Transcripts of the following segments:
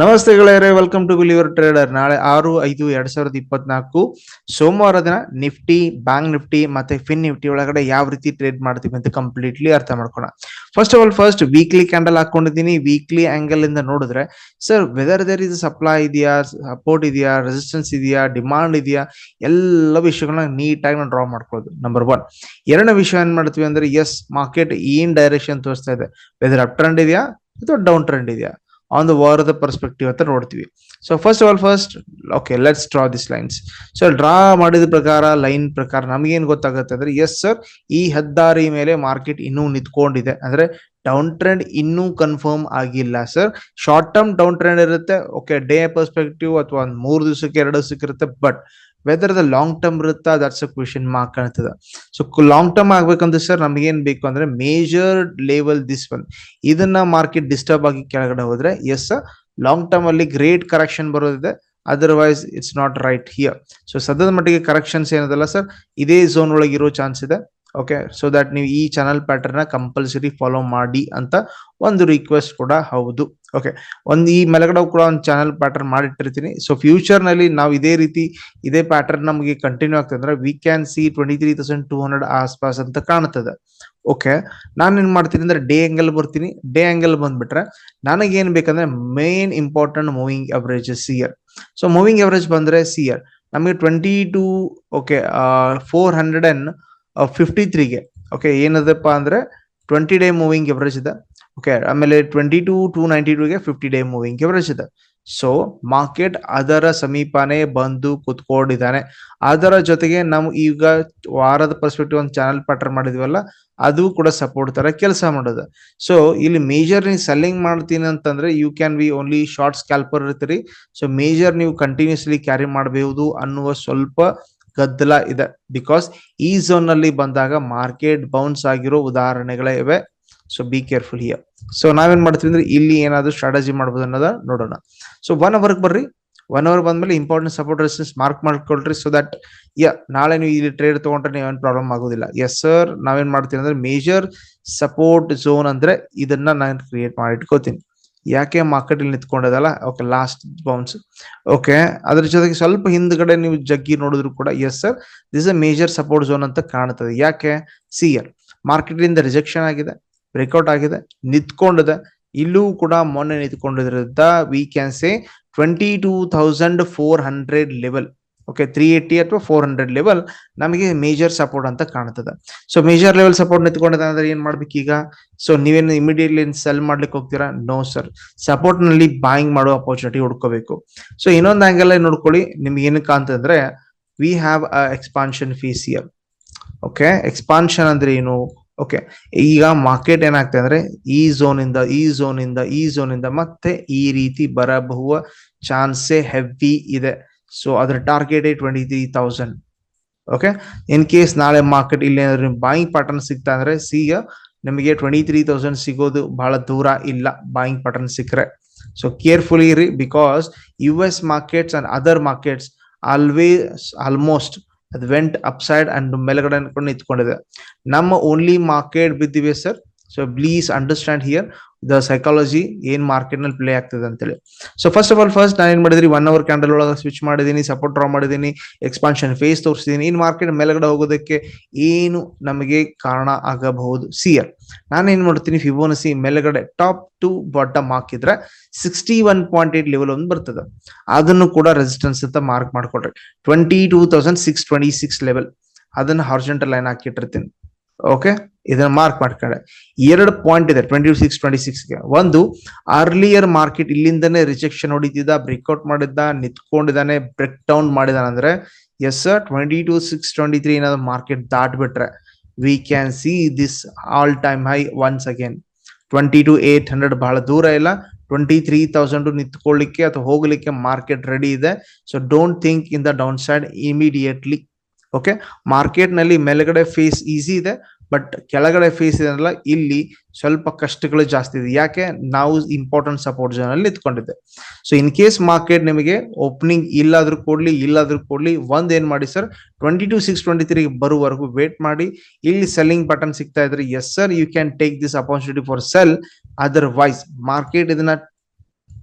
ನಮಸ್ತೆ ಗೆಳೆಯರೆ welcome to believer trader ನಾಳೆ ಆರು, ಐದು, ಎರಡ್ ಸಾವಿರದ ಇಪ್ಪತ್ನಾಲ್ಕು. ಸೋಮವಾರ ದಿನ ನಿಫ್ಟಿ ಬ್ಯಾಂಕ್ ನಿಫ್ಟಿ ಮತ್ತೆ ಫಿನ್ ನಿಫ್ಟಿ ಒಳಗಡೆ ಯಾವ ರೀತಿ ಟ್ರೇಡ್ ಮಾಡ್ತೀವಿ ಅಂತ ಕಂಪ್ಲೀಟ್ಲಿ ಅರ್ಥ ಮಾಡ್ಕೋಣ first of all first weekly candle ಹಾಕೊಂಡಿದ್ದೀನಿ. ವೀಕ್ಲಿ ಆಂಗಲ್ ಇಂದ ನೋಡಿದ್ರೆ ಸರ್ ವೆದರ್ ದೇರ್ ಇದು ಸಪ್ಲೈ ಇದೆಯಾ ಸಪೋರ್ಟ್ ಇದೆಯಾ ರೆಸಿಸ್ಟೆನ್ಸ್ ಇದೆಯಾ ಡಿಮಾಂಡ್ ಇದೆಯಾ, ಎಲ್ಲ ವಿಷಯಗಳನ್ನ ನೀಟಾಗಿ ನಾವು ಡ್ರಾ ಮಾಡ್ಕೊಳ್ಳೋದು. ನಂಬರ್ ಒನ್ ಎರಡನೇ ವಿಷಯ ಏನ್ ಮಾಡ್ತೀವಿ ಅಂದ್ರೆ ಎಸ್ ಮಾರ್ಕೆಟ್ ಏನ್ ಡೈರೆಕ್ಷನ್ ತೋರಿಸ್ತಾ ಇದೆ. ವೆದರ್ ಅಪ್ ಟ್ರೆಂಡ್ ಇದೆಯಾ ಅಥವಾ ಡೌನ್ ಟ್ರೆಂಡ್ ಇದೆಯಾ? ಆನ್ ದ ವಾರದ ಪರ್ಸ್ಪೆಕ್ಟಿವ್ ಅಂತ ನೋಡ್ತೀವಿ. So first all first okay let's draw this lines so draw ಮಾಡಿದ ಪ್ರಕಾರ ಲೈನ್ ಪ್ರಕಾರ ನಮಗೇನು ಗೊತ್ತಾಗುತ್ತೆ ಅಂದ್ರೆ ಎಸ್ ಸರ್ ಈ ಹೆದ್ದಾರಿ ಮೇಲೆ ಮಾರ್ಕೆಟ್ ಇನ್ನೂ ನಿಂತ್ಕೊಂಡಿದೆ. ಅಂದ್ರೆ ಡೌನ್ ಟ್ರೆಂಡ್ ಇನ್ನೂ ಕನ್ಫರ್ಮ್ ಆಗಿಲ್ಲ sir short term down trend ಇರುತ್ತೆ ಓಕೆ ಡೇ ಪರ್ಸ್ಪೆಕ್ಟಿವ್ ಅಥವಾ ಒಂದು ಮೂರು ದಿವಸಕ್ಕೆ, ಎರಡು ದಿವಸಕ್ಕೆ ಇರುತ್ತೆ ಬಟ್ ವೆದರ್ ಅದ ಲಾಂಗ್ ಟರ್ಮ್ ಇರುತ್ತಾ ದಟ್ಸ್ ಅ ಕ್ವೆಶನ್ ಮಾರ್ಕ್ ಕಾಣ್ತದೆ. ಸೊ ಲಾಂಗ್ ಟರ್ಮ್ ಆಗ್ಬೇಕಂದ್ರೆ ಸರ್ ನಮಗೇನ್ ಬೇಕು ಅಂದ್ರೆ ಮೇಜರ್ ಲೆವೆಲ್ ದಿಸ್ ಒನ್ ಇದನ್ನ ಮಾರ್ಕೆಟ್ ಡಿಸ್ಟರ್ಬ್ ಆಗಿ ಕೆಳಗಡೆ ಹೋದ್ರೆ ಎಸ್ ಲಾಂಗ್ ಟರ್ಮ್ ಅಲ್ಲಿ great correction ಬರೋದಿದೆ. Otherwise it's not right here so ಸದ್ಯದ ಮಟ್ಟಿಗೆ ಕರೆಕ್ಷನ್ಸ್ ಏನದಲ್ಲ ಸರ್ ಇದೇ ಝೋನ್ ಒಳಗೆ ಇರೋ ಚಾನ್ಸ್ ಇದೆ. ಓಕೆ ಸೊ ದಟ್ ನೀವು ಈ ಚಾನಲ್ ಪ್ಯಾಟರ್ನ್ ಕಂಪಲ್ಸರಿ ಫಾಲೋ ಮಾಡಿ ಅಂತ ಒಂದು ರಿಕ್ವೆಸ್ಟ್ ಕೂಡ ಹೌದು. ಓಕೆ ಒಂದು ಈ ಮೆಲಗಡೆ ಕೂಡ ಒಂದು ಚಾನಲ್ ಪ್ಯಾಟರ್ನ್ ಮಾಡಿಟ್ಟಿರ್ತೀನಿ. ಸೊ ಫ್ಯೂಚರ್ನಲ್ಲಿ ನಾವು ಇದೇ ರೀತಿ ಇದೇ ಪ್ಯಾಟರ್ನ್ ನಮಗೆ ಕಂಟಿನ್ಯೂ ಆಗ್ತದೆ ಅಂದ್ರೆ we can see twenty three thousand two hundred ಆಸ್ಪಾಸ್ ಅಂತ ಕಾಣ್ತದೆ. ಓಕೆ ನಾನು ಏನ್ ಮಾಡ್ತೀನಿ ಅಂದ್ರೆ ಡೇ ಆಂಗಲ್ ಬರ್ತೀನಿ. ಡೇ ಆಂಗಲ್ ಬಂದ್ಬಿಟ್ರೆ ನನಗೆ ಏನ್ ಬೇಕಂದ್ರೆ main important moving averages here so moving average ಬಂದ್ರೆ ಸಿಯರ್ ನಮಗೆ twenty two okay four hundred and fifty ತ್ರೀಗೆ okay ಏನದಪ್ಪ ಅಂದ್ರೆ ಟ್ವೆಂಟಿ ಡೇ ಮೂವಿಂಗ್ ಎವರೇಜ್ ಇದೆ. ಓಕೆ ಆಮೇಲೆ ಟ್ವೆಂಟಿ ಟು ಟೂ ನೈಂಟಿ ಟೂಗೆ ಫಿಫ್ಟಿ ಡೇ ಮೂವಿಂಗ್ ಇದೆ. ಸೊ ಮಾರ್ಕೆಟ್ ಅದರ ಸಮೀಪನೇ ಬಂದು ಕುತ್ಕೊಂಡಿದ್ದಾನೆ. ಅದರ ಜೊತೆಗೆ ನಾವು ಈಗ ವಾರದ ಪರ್ಸ್ಪೆಕ್ಟಿವ್ ಒಂದು ಚಾನಲ್ ಪ್ಯಾಟರ್ನ್ ಮಾಡಿದ್ವಲ್ಲ, ಅದು ಕೂಡ ಸಪೋರ್ಟ್ ತರ ಕೆಲಸ ಮಾಡೋದು. ಸೊ ಇಲ್ಲಿ ಮೇಜರ್ ನೀವು ಸೆಲ್ಲಿಂಗ್ ಮಾಡ್ತೀನಿ ಅಂತಂದ್ರೆ you can be only short scalper ಇರ್ತೀರಿ. ಸೊ ಮೇಜರ್ ನೀವು ಕಂಟಿನ್ಯೂಸ್ಲಿ ಕ್ಯಾರಿ ಮಾಡಬಹುದು ಅನ್ನುವ ಸ್ವಲ್ಪ ಗದ್ದಲ ಇದೆ. ಬಿಕಾಸ್ ಈ ಝೋನ್ನಲ್ಲಿ ಬಂದಾಗ ಮಾರ್ಕೆಟ್ ಬೌನ್ಸ್ ಆಗಿರೋ ಉದಾಹರಣೆಗಳೇ ಇವೆ. So be careful here so ನಾವೇನ್ ಮಾಡ್ತೀವಿ ಅಂದ್ರೆ ಇಲ್ಲಿ ಏನಾದ್ರು ಸ್ಟ್ರಾಟಜಿ ಮಾಡ್ಬೋದು ಅನ್ನೋದ ನೋಡೋಣ. ಸೊ ಒನ್ ಅವರ್ಗೆ ಬರ್ರಿ. ಒನ್ ಅವರ್ ಬಂದ್ಮೇಲೆ ಇಂಪಾರ್ಟೆಂಟ್ ಸಪೋರ್ಟ್ ರೆಸಿಸ್ಟೆನ್ಸ್ ಮಾರ್ಕ್ ಮಾಡ್ಕೊಳ್ರಿ ಸೊ ದಟ್ ಯ ನಾಳೆ ನೀವು ಇಲ್ಲಿ ಟ್ರೇಡ್ ತಗೊಂಡ್ರೆ ನೀವೇನು ಪ್ರಾಬ್ಲಮ್ ಆಗೋದಿಲ್ಲ. ಎಸ್ ಸರ್ ನಾವೇನ್ ಮಾಡ್ತೀವಿ ಅಂದ್ರೆ ಮೇಜರ್ ಸಪೋರ್ಟ್ ಝೋನ್ ಅಂದ್ರೆ ಇದನ್ನ ನಾನು ಕ್ರಿಯೇಟ್ ಮಾಡಿ ಇಟ್ಕೋತೀನಿ. ಯಾಕೆ ಮಾರ್ಕೆಟ್ ಇಲ್ಲಿ ನಿಂತ್ಕೊಂಡಿದಲ್ಲ? ಓಕೆ ಲಾಸ್ಟ್ ಬೌನ್ಸ್ ಓಕೆ ಅದ್ರ ಜೊತೆಗೆ ಸ್ವಲ್ಪ ಹಿಂದ್ಗಡೆ ನೀವು ಜಗ್ಗಿ ನೋಡಿದ್ರು ಕೂಡ yes sir this a major support zone ಅಂತ ಕಾಣ್ತದೆ ಯಾಕೆ? ಸಿ ಎಲ್ ಮಾರ್ಕೆಟ್ ಇಂದ ರಿಜೆಕ್ಷನ್ ಆಗಿದೆ. ಬ್ರೇಕ್ಔಟ್ ಆಗಿದೆ. ನಿಂತ್ಕೊಂಡಿದೆ. ಇಲ್ಲೂ ಕೂಡ ಮೊನ್ನೆ ನಿಂತ್ಕೊಂಡಿದ್ರಿಂದ we can say twenty two thousand four hundred level okay three eighty ಅಥವಾ ಫೋರ್ ಹಂಡ್ರೆಡ್ ಲೆವೆಲ್ ನಮಗೆ ಮೇಜರ್ ಸಪೋರ್ಟ್ ಅಂತ ಕಾಣ್ತದೆ. ಸೊ ಮೇಜರ್ ಲೆವೆಲ್ ಸಪೋರ್ಟ್ ನಿಂತ್ಕೊಂಡಿದೆ ಅಂದ್ರೆ ಏನ್ ಮಾಡ್ಬೇಕು ಈಗ? ಸೊ ನೀವೇನು ಇಮಿಡಿಯೇಟ್ಲಿ ಸೆಲ್ ಮಾಡ್ಲಿಕ್ಕೆ ಹೋಗ್ತೀರಾ? ನೋ ಸರ್ ಸಪೋರ್ಟ್ನಲ್ಲಿ ಬಾಯಿಂಗ್ ಮಾಡೋ ಅಪರ್ಚುನಿಟಿ ಹುಡ್ಕೋಬೇಕು. ಸೊ ಇನ್ನೊಂದು ಆಂಗಲ್ ನೋಡ್ಕೊಳ್ಳಿ. ನಿಮ್ಗೆ ಏನಕ್ಕೆ ಅಂತಂದ್ರೆ we have a expansion phase here okay expansion ಅಂದ್ರೆ ಏನು? ಓಕೆ ಈಗ ಮಾರ್ಕೆಟ್ ಏನಾಗ್ತದೆ ಅಂದ್ರೆ ಈ ಝೋನ್ ಇಂದ, ಈ ಝೋನ್ ಇಂದ, ಈ ಝೋನ್ ಇಂದ ಮತ್ತೆ ಈ ರೀತಿ ಬರಬಹುವ ಚಾನ್ಸೇ ಹೆವಿ ಇದೆ. ಸೊ ಅದರ target twenty three thousand okay in case ನಾಳೆ ಮಾರ್ಕೆಟ್ ಇಲ್ಲಿ ಏನಾದ್ರು ಬಾಯಿಂಗ್ ಪ್ಯಾಟರ್ನ್ ಸಿಗ್ತಾ ಅಂದ್ರೆ, ಸಿಗ ನಿಮಗೆ ಟ್ವೆಂಟಿ ತ್ರೀ ತೌಸಂಡ್ ಸಿಗೋದು ಬಹಳ ದೂರ ಇಲ್ಲ ಬಾಯಿಂಗ್ ಪ್ಯಾಟರ್ನ್ ಸಿಕ್ಕರೆ. ಸೊ ಕೇರ್ಫುಲಿ ಇರಿ because U S markets and other markets always almost ಅದು ವೆಂಟ್ ಅಪ್ಸೈಡ್ ಅಂಡ್ ಮೇಲ್ಗಡೆ ಅನ್ಕೊಂಡು ನಿಂತ್ಕೊಂಡಿದೆ. ನಮ್ಮ ಓನ್ಲಿ ಮಾರ್ಕೆಟ್ ಬಿದ್ದಿವೆ sir so please understand here the psychology ಏನ್ ಮಾರ್ಕೆಟ್ನಲ್ಲಿ ಪ್ಲೇ ಆಗ್ತದೆ ಅಂತೇಳಿ. So first of all first ನಾನು ಏನ್ ಮಾಡಿದ್ರಿ ಒನ್ ಅವರ್ ಕ್ಯಾಂಡಲ್ ಒಳಗೆ ಸ್ವಿಚ್ ಮಾಡಿದೀನಿ ಸಪೋರ್ಟ್ ಡ್ರಾ ಮಾಡಿದೀನಿ ಎಕ್ಸ್ಪಾನ್ಷನ್ ಫೇಸ್ ತೋರಿಸಿದೀನಿ. ಇನ್ ಮಾರ್ಕೆಟ್ ಮೇಲ್ಗಡೆ ಹೋಗೋದಕ್ಕೆ ಏನು ನಮಗೆ ಕಾರಣ ಆಗಬಹುದು? ಸಿಯರ್ ನಾನು ಏನ್ ಮಾಡ್ತೀನಿ ಫಿಬೋನಸಿ ಮೇಲ್ಗಡೆ ಟಾಪ್ ಟು ಬಾಟಮ್ ಹಾಕಿದ್ರೆ sixty one point eight level ಒಂದು ಬರ್ತದೆ. ಅದನ್ನು ಕೂಡ ರೆಸಿಸ್ಟೆನ್ಸ್ ಅಂತ mark ಮಾಡ್ಕೊಡ್ರಿ twenty two thousand six twenty six level ಅದನ್ನು ಹಾರ್ಜೆಂಟಲ್ ಲೈನ್ ಹಾಕಿಟ್ಟಿರ್ತೀನಿ. ಓಕೆ ಇದನ್ನ ಮಾರ್ಕ್ ಮಾಡ್ಕೊಂಡೆ ಎರಡು ಪಾಯಿಂಟ್ ಇದೆ ಟ್ವೆಂಟಿ ಸಿಕ್ಸ್ ಟ್ವೆಂಟಿ ಸಿಕ್ಸ್ಗೆ ಒಂದು ಅರ್ಲಿಯರ್ ಮಾರ್ಕೆಟ್ ಇಲ್ಲಿಂದನೇ ರಿಜೆಕ್ಷನ್ ಹೊಡಿತಿದ್ದ ಬ್ರೇಕ್ಔಟ್ ಮಾಡಿದ್ದ, ನಿಂತ್ಕೊಂಡಿದ್ದಾನೆ ಬ್ರೇಕ್ ಡೌನ್ ಮಾಡಿದಾನೆ ಅಂದ್ರೆ yes twenty two six twenty three ಏನಾದ್ರು market ದಾಟ್ಬಿಟ್ರೆ we can see this all time high once again twenty two eight hundred ಬಹಳ ದೂರ ಇಲ್ಲ ಟ್ವೆಂಟಿ ತ್ರೀ ತೌಸಂಡ್ ನಿಂತ್ಕೊಳ್ಳಿಕ್ಕೆ ಅಥವಾ ಹೋಗ್ಲಿಕ್ಕೆ ಮಾರ್ಕೆಟ್ ರೆಡಿ ಇದೆ. So don't think in the downside immediately okay ಮಾರ್ಕೆಟ್ನಲ್ಲಿ ಮೇಲ್ಗಡೆ ಫೇಸ್ ಈಸಿ ಇದೆ ಬಟ್ ಕೆಳಗಡೆ ಫೇಸ್ ಇದೆಲ್ಲ ಇಲ್ಲಿ ಸ್ವಲ್ಪ ಕಷ್ಟಗಳು ಜಾಸ್ತಿ ಇದೆ. ಯಾಕೆ? ನಾವು ಇಂಪಾರ್ಟೆಂಟ್ ಸಪೋರ್ಟ್ ಜೋನ್ ಅಲ್ಲಿ ನಿಂತ್ಕೊಂಡಿದ್ದೆ. ಸೊ ಇನ್ ಕೇಸ್ ಮಾರ್ಕೆಟ್ ನಿಮಗೆ ಓಪನಿಂಗ್ ಇಲ್ಲಾದ್ರೂ ಕೊಡ್ಲಿ ಇಲ್ಲಾದ್ರೂ ಕೊಡ್ಲಿ, ಒಂದ್ ಏನ್ ಮಾಡಿ sir twenty two six twenty three ಬರುವವರೆಗೂ ವೇಟ್ ಮಾಡಿ. ಇಲ್ಲಿ ಸೆಲ್ಲಿಂಗ್ ಬಟನ್ ಸಿಗ್ತಾ ಇದ್ರೆ yes sir you can take this opportunity for sell otherwise market ಇದನ್ನ